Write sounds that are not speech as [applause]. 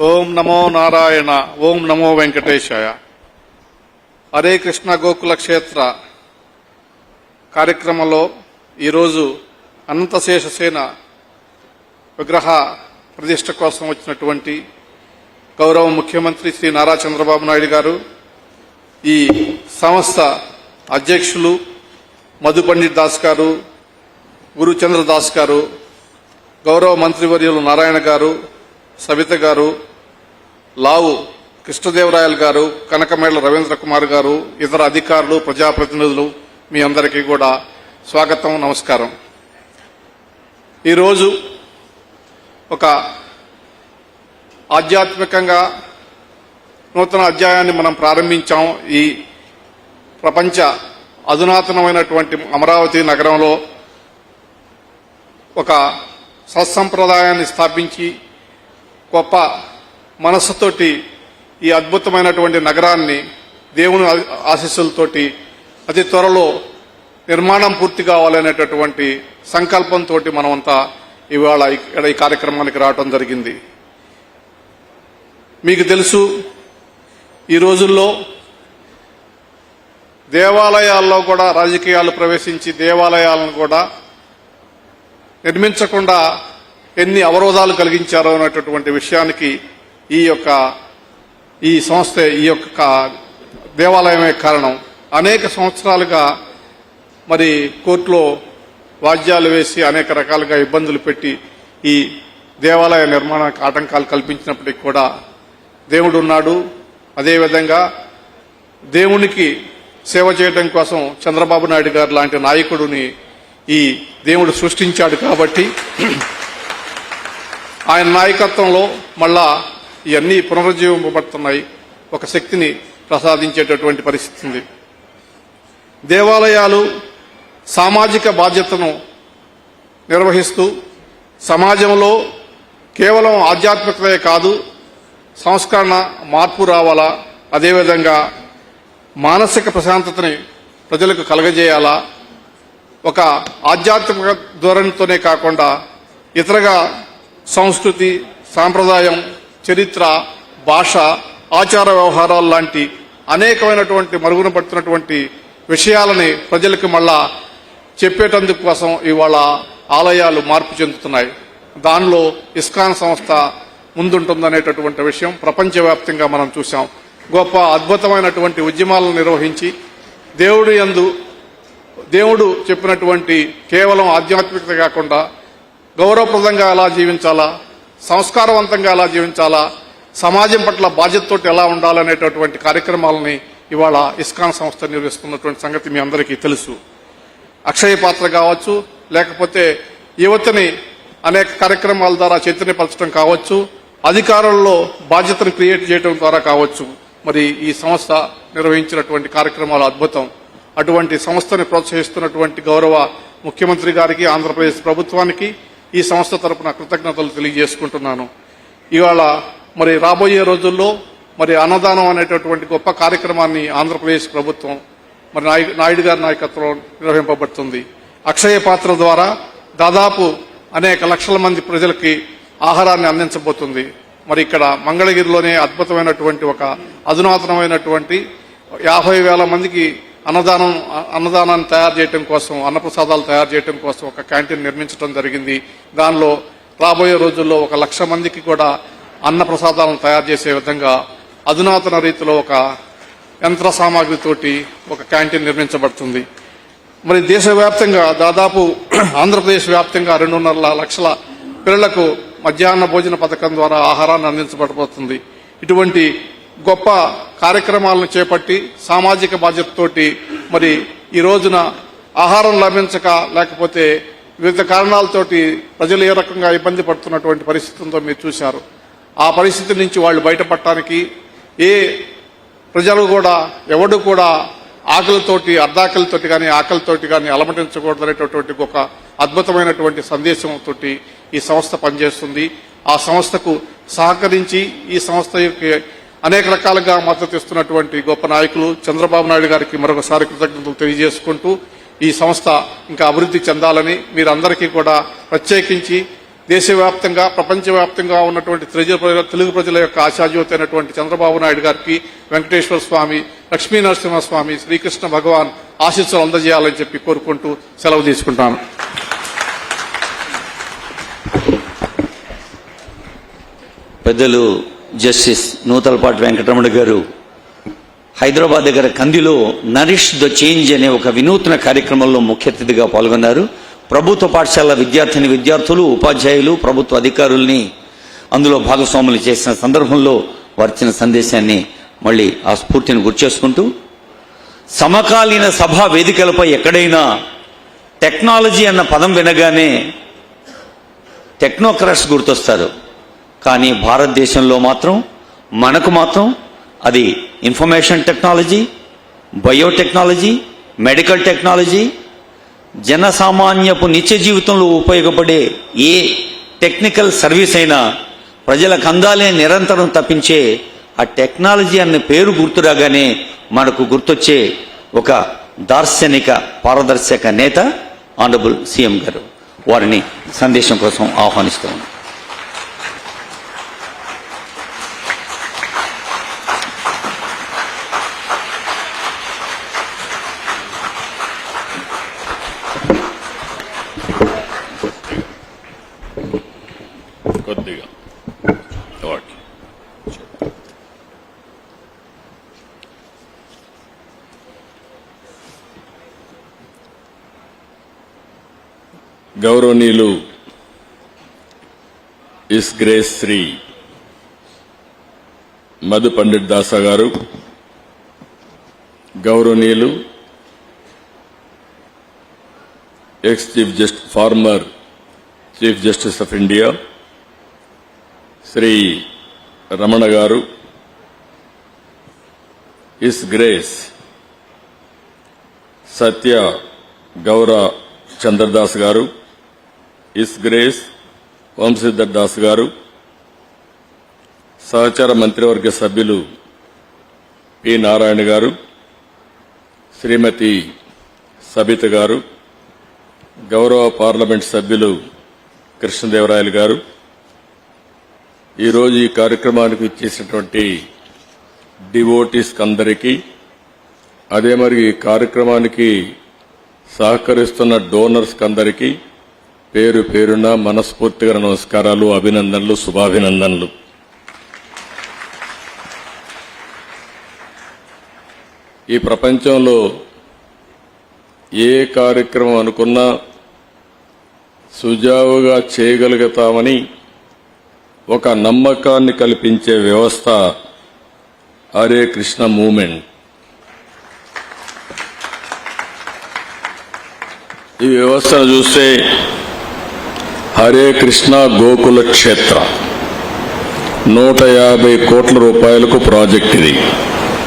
ఓం నమో నారాయణ ఓం నమో వెంకటేశాయ. హరే కృష్ణ గోకుల క్షేత్ర కార్యక్రమంలో ఈరోజు అనంతశేషసేన విగ్రహ ప్రతిష్ట కోసం వచ్చినటువంటి గౌరవ ముఖ్యమంత్రి శ్రీ నారా చంద్రబాబు నాయుడు గారు ఈ సంస్థ అధ్యక్షులు మధు పండిట్ దాస్ గారు గురుచంద్ర దాస్ గారు గౌరవ మంత్రివర్యులు నారాయణ గారు సవిత గారు లావు కృష్ణదేవరాయలు గారు కనకమేళ్ళ రవీంద్ర కుమార్ గారు ఇతర అధికారులు ప్రజాప్రతినిధులు మీ అందరికీ కూడా స్వాగతం నమస్కారం. ఈరోజు ఒక ఆధ్యాత్మికంగా నూతన అధ్యాయాన్ని మనం ప్రారంభించాం. ఈ ప్రపంచ అధునాతనమైనటువంటి అమరావతి నగరంలో ఒక సత్సంప్రదాయాన్ని స్థాపించి గొప్ప మనస్సుతోటి ఈ అద్భుతమైనటువంటి నగరాన్ని దేవుని ఆశీస్సులతోటి అతి త్వరలో నిర్మాణం పూర్తి కావాలనేటటువంటి సంకల్పంతో మనమంతా ఇవాళ ఇక్కడ ఈ కార్యక్రమానికి రావడం జరిగింది. మీకు తెలుసు ఈ రోజుల్లో దేవాలయాల్లో కూడా రాజకీయాలు ప్రవేశించి దేవాలయాలను కూడా నిర్మించకుండా ఎన్ని అవరోధాలు కలిగించారో అనేటటువంటి విషయానికి ఈ యొక్క ఈ సంస్థ ఈ యొక్క దేవాలయమే కారణం. అనేక సంవత్సరాలుగా మరి కోర్టులో వాద్యాలు వేసి అనేక రకాలుగా ఇబ్బందులు పెట్టి ఈ దేవాలయ నిర్మాణానికి ఆటంకాలు కల్పించినప్పటికీ కూడా దేవుడు ఉన్నాడు. అదేవిధంగా దేవునికి సేవ చేయడం కోసం చంద్రబాబు నాయుడు గారు లాంటి నాయకుడిని ఈ దేవుడు సృష్టించాడు కాబట్టి ఆయన నాయకత్వంలో మళ్ళా ఇవన్నీ పునరుజ్జీవింపబడుతున్నాయి. ఒక శక్తిని ప్రసాదించేటటువంటి పరిస్థితి ఉంది. దేవాలయాలు సామాజిక బాధ్యతను నిర్వహిస్తూ సమాజంలో కేవలం ఆధ్యాత్మికతే కాదు సంస్కరణ మార్పు రావాలా అదేవిధంగా మానసిక ప్రశాంతతని ప్రజలకు కలగజేయాలా ఒక ఆధ్యాత్మిక ధోరణితోనే కాకుండా ఇతరగా సంస్కృతి సాంప్రదాయం చరిత్ర భాష ఆచార వ్యవహారాలు లాంటి అనేకమైనటువంటి మరుగున పడుతున్నటువంటి విషయాలని ప్రజలకు మళ్ళా చెప్పేటందుకు కోసం ఇవాళ ఆలయాలు మార్పు చెందుతున్నాయి. దానిలో ఇస్కాన్ సంస్థ ముందుంటుందనేటటువంటి విషయం ప్రపంచవ్యాప్తంగా మనం చూసాం గొప్ప అద్భుతమైనటువంటి ఉద్యమాలను నిర్వహించి దేవుడి యందు దేవుడు చెప్పినటువంటి కేవలం ఆధ్యాత్మికత కాకుండా గౌరవప్రదంగా ఎలా జీవించాలా సంస్కారవంతంగా ఎలా జీవించాలా సమాజం పట్ల బాధ్యతతోటి ఎలా ఉండాలనేటటువంటి కార్యక్రమాలని ఇవాళ ఇస్కాన్ సంస్థ నిర్వహిస్తున్నటువంటి సంగతి మీ అందరికీ తెలుసు. అక్షయ పాత్ర కావచ్చు లేకపోతే యువతని అనేక కార్యక్రమాల ద్వారా చైతన్యపరచడం కావచ్చు అధికారంలో బాధ్యతను క్రియేట్ చేయడం ద్వారా కావచ్చు. మరి ఈ సంస్థ నిర్వహించినటువంటి కార్యక్రమాలు అద్భుతం. అటువంటి సంస్థని ప్రోత్సహిస్తున్నటువంటి గౌరవ ముఖ్యమంత్రి గారికి ఆంధ్రప్రదేశ్ ప్రభుత్వానికి ఈ సంస్థ తరపున కృతజ్ఞతలు తెలియజేసుకుంటున్నాను. ఇవాళ మరి రాబోయే రోజుల్లో మరి అన్నదానం అనేటటువంటి గొప్ప కార్యక్రమాన్ని ఆంధ్రప్రదేశ్ ప్రభుత్వం మరి నాయుడు గారి నాయకత్వంలో నిర్వహింపబడుతుంది. అక్షయ పాత్ర ద్వారా దాదాపు అనేక లక్షల మంది ప్రజలకి ఆహారాన్ని అందించబోతుంది. మరి ఇక్కడ మంగళగిరిలోనే అద్భుతమైనటువంటి ఒక అధునాతనమైనటువంటి యాభై వేల మందికి అన్నదానం అన్నదానాన్ని తయారు చేయటం కోసం అన్నప్రసాదాలు తయారు చేయటం కోసం ఒక క్యాంటీన్ నిర్మించడం జరిగింది. దానిలో రాబోయే రోజుల్లో ఒక లక్ష మందికి కూడా అన్న ప్రసాదాలను తయారు చేసే విధంగా అధునాతన రీతిలో ఒక యంత్ర సామాగ్రితోటి ఒక క్యాంటీన్ నిర్మించబడుతుంది. మరి దేశవ్యాప్తంగా దాదాపు [clears throat] ఆంధ్రప్రదేశ్ వ్యాప్తంగా రెండున్నర లక్షల పిల్లలకు మధ్యాహ్న భోజన పథకం ద్వారా ఆహారాన్ని అందించబడబోతుంది. ఇటువంటి గొప్ప కార్యక్రమాలను చేపట్టి సామాజిక బాధ్యతతోటి మరి ఈ రోజున ఆహారం లభించక లేకపోతే వివిధ కారణాలతోటి ప్రజలు ఏ రకంగా ఇబ్బంది పడుతున్నటువంటి పరిస్థితులతో మీరు చూశారు. ఆ పరిస్థితి నుంచి వాళ్ళు బయటపడటానికి ఏ ప్రజలు కూడా ఎవడు కూడా ఆకలితోటి అర్ధాకలితోటి కానీ ఆకలితోటి కానీ అలమటించకూడదనేటటువంటి ఒక అద్భుతమైనటువంటి సందేశంతో ఈ సంస్థ పనిచేస్తుంది. ఆ సంస్థకు సహకరించి ఈ సంస్థ యొక్క అనేక రకాలుగా మద్దతు ఇస్తున్నటువంటి గొప్ప నాయకులు చంద్రబాబు నాయుడు గారికి మరొకసారి కృతజ్ఞతలు తెలియజేసుకుంటూ ఈ సంస్థ ఇంకా అభివృద్ధి చెందాలని మీరందరికీ కూడా ప్రత్యేకించి దేశవ్యాప్తంగా ప్రపంచవ్యాప్తంగా ఉన్నటువంటి తెలుగు ప్రజల తెలుగు ప్రజల యొక్క ఆశాజ్యోతి అయినటువంటి చంద్రబాబు నాయుడు గారికి వెంకటేశ్వర స్వామి లక్ష్మీ నరసింహస్వామి శ్రీకృష్ణ భగవాన్ ఆశీస్సులు అందజేయాలని చెప్పి కోరుకుంటూ సెలవు తీసుకుంటాను. పెద్దలు జస్టిస్ నూతలపాటి వెంకటరమణ గారు హైదరాబాద్ దగ్గర కందిలో నరిష్ ద చేంజ్ అనే ఒక వినూత్న కార్యక్రమంలో ముఖ్య అతిథిగా పాల్గొన్నారు. ప్రభుత్వ పాఠశాల విద్యార్థిని విద్యార్థులు ఉపాధ్యాయులు ప్రభుత్వ అధికారుల్ని అందులో భాగస్వాములు చేసిన సందర్భంలో వారిచ్చిన సందేశాన్ని మళ్ళీ ఆ స్ఫూర్తిని గుర్చేసుకుంటూ సమకాలీన సభా వేదికలపై ఎక్కడైనా టెక్నాలజీ అన్న పదం వినగానే టెక్నోక్రాట్స్ గుర్తొస్తారు. కానీ భారతదేశంలో మాత్రం మనకు మాత్రం అది information technology biotechnology medical technology జనసామాన్యపు నిత్య జీవితంలో ఉపయోగపడే ఏ టెక్నికల్ సర్వీస్ అయినా ప్రజలకు అందాలే నిరంతరం తప్పించే ఆ టెక్నాలజీ అనే పేరు గుర్తురాగానే మనకు గుర్తొచ్చే ఒక దార్శనిక పారదర్శక నేత ఆనరబుల్ సీఎం గారు. వారిని సందేశం కోసం ఆహ్వానిస్తూ కొద్దిగా. ఓకే. గౌరవనీయులు ఇస్ గ్రేస్ శ్రీ మధు పండిట్ దాసా గారు గౌరవనీయులు ex chief just former chief justice of India Shri Ramana garu his grace సత్య గౌర చంద్రదాస్ గారు ఇస్ గ్రేస్ వంశీధర్ దాస్ గారు సహచార మంత్రివర్గ సభ్యులు పి. నారాయణ గారు శ్రీమతి సబిత గారు గౌరవ పార్లమెంట్ సభ్యులు కృష్ణదేవరాయలు గారు ఈరోజు ఈ కార్యక్రమానికి ఇచ్చేసినటువంటి డివోటీస్ అందరికీ అదే మరి ఈ కార్యక్రమానికి సహకరిస్తున్న డోనర్స్ అందరికీ పేరు పేరున మనస్ఫూర్తిగా నమస్కారాలు అభినందనలు శుభాభినందనలు. ఈ ప్రపంచంలో ఏ కార్యక్రమం అనుకున్నా సుజావుగా చేయగలుగుతామని ఒక నమ్మకాన్ని కల్పించే వ్యవస్థ హరే కృష్ణ మూమెంట్. ఈ వ్యవస్థను చూస్తే హరే కృష్ణ గోకుల క్షేత్ర. నూట యాభై కోట్ల రూపాయలకు ప్రాజెక్ట్ ఇది.